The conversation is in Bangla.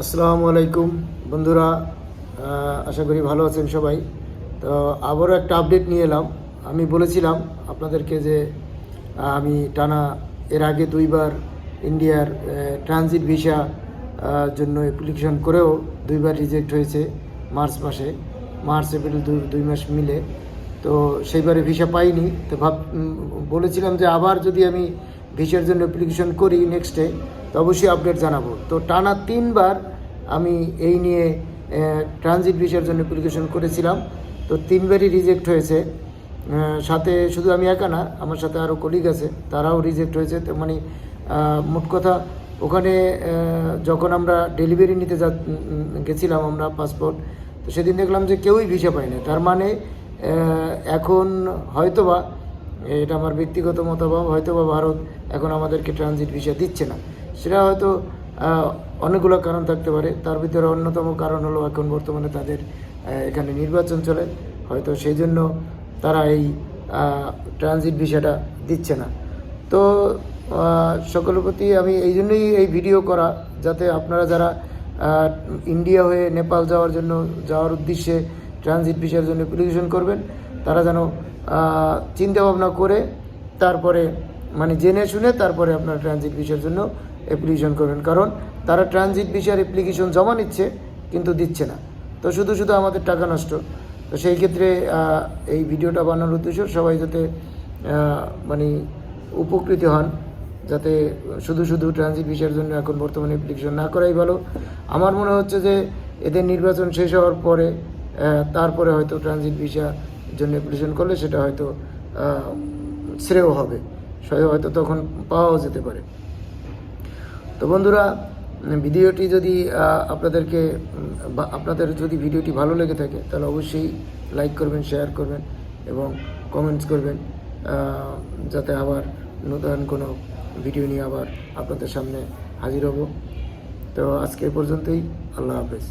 আসসালামু আলাইকুম, বন্ধুরা আশা করি ভালো আছেন সবাই। তো আবারও একটা আপডেট নিয়ে এলাম। আমি বলেছিলাম আপনাদেরকে যে আমি টানা এর আগে দুইবার ইন্ডিয়ার ট্রানজিট ভিসা জন্য অ্যাপ্লিকেশন করেও দুইবার রিজেক্ট হয়েছে মার্চ মাসে। মার্চ, এপ্রিল দুই দুই মাস মিলে। তো সেইবারে ভিসা পাইনি। তো ভাব বলেছিলাম যে আবার যদি আমি ভিসার জন্য অ্যাপ্লিকেশন করি নেক্সটে তো অবশ্যই আপডেট জানাব। তো টানা তিনবার আমি এই নিয়ে ট্রানজিট ভিসার জন্য অ্যাপ্লিকেশন করেছিলাম। তো তিনবারই রিজেক্ট হয়েছে। সাথে শুধু আমি একা না, আমার সাথে আরও কলিগ আছে, তারাও রিজেক্ট হয়েছে। তো মানে মোট কথা, ওখানে যখন আমরা ডেলিভারি নিতে যা, গেছিলাম আমরা পাসপোর্ট তো সেদিন দেখলাম যে কেউই ভিসা পায়নি। তার মানে এখন হয়তোবা এটা আমার ব্যক্তিগত মতামত হয়তো বা ভারত এখন আমাদেরকে ট্রানজিট ভিসা দিচ্ছে না। সেটা হয়তো অনেকগুলো কারণ থাকতে পারে। তার ভিতরে অন্যতম কারণ হলো এখন বর্তমানে তাদের এখানে নির্বাচন চলে। হয়তো সেই জন্য তারা এই ট্রানজিট ভিসাটা দিচ্ছে না। তো সকলের প্রতি আমি এই জন্যই এই ভিডিও করা, যাতে আপনারা যারা ইন্ডিয়া হয়ে নেপাল যাওয়ার জন্য, যাওয়ার উদ্দেশ্যে ট্রানজিট ভিসার জন্য অ্যাপ্লিকেশন করবেন, তারা যেন চিন্তা ভাবনা করে তারপরে মানে জেনে শুনে তারপরে আপনার ট্রানজিট ভিসার জন্য অ্যাপ্লিকেশন করবেন। কারণ তারা ট্রানজিট ভিসার অ্যাপ্লিকেশন জমা নিচ্ছে, কিন্তু দিচ্ছে না। তো শুধু শুধু আমাদের টাকা নষ্ট। তো সেই ক্ষেত্রে এই ভিডিওটা বানানোর উদ্দেশ্য সবাই যাতে মানে উপকৃত হন, যাতে শুধু শুধু ট্রানজিট ভিসার জন্য এখন বর্তমানে অ্যাপ্লিকেশন না করাই ভালো। আমার মনে হচ্ছে যে এদের নির্বাচন শেষ হওয়ার পরে তারপরে হয়তো ট্রানজিট ভিসা জন্য অ্যাপ্লিকেশন করলে সেটা হয়তো শ্রেয় হবে। সে হয়তো তখন পাওয়াও যেতে পারে। তো বন্ধুরা, ভিডিওটি যদি আপনাদেরকে আপনাদের যদি ভিডিওটি ভালো লেগে থাকে, তাহলে অবশ্যই লাইক করবেন শেয়ার করবেন এবং কমেন্টস করবেন যাতে আবার নতুন কোনো ভিডিও নিয়ে আবার আপনাদের সামনে হাজির হব। তো আজকে পর্যন্তই। আল্লাহ হাফেজ।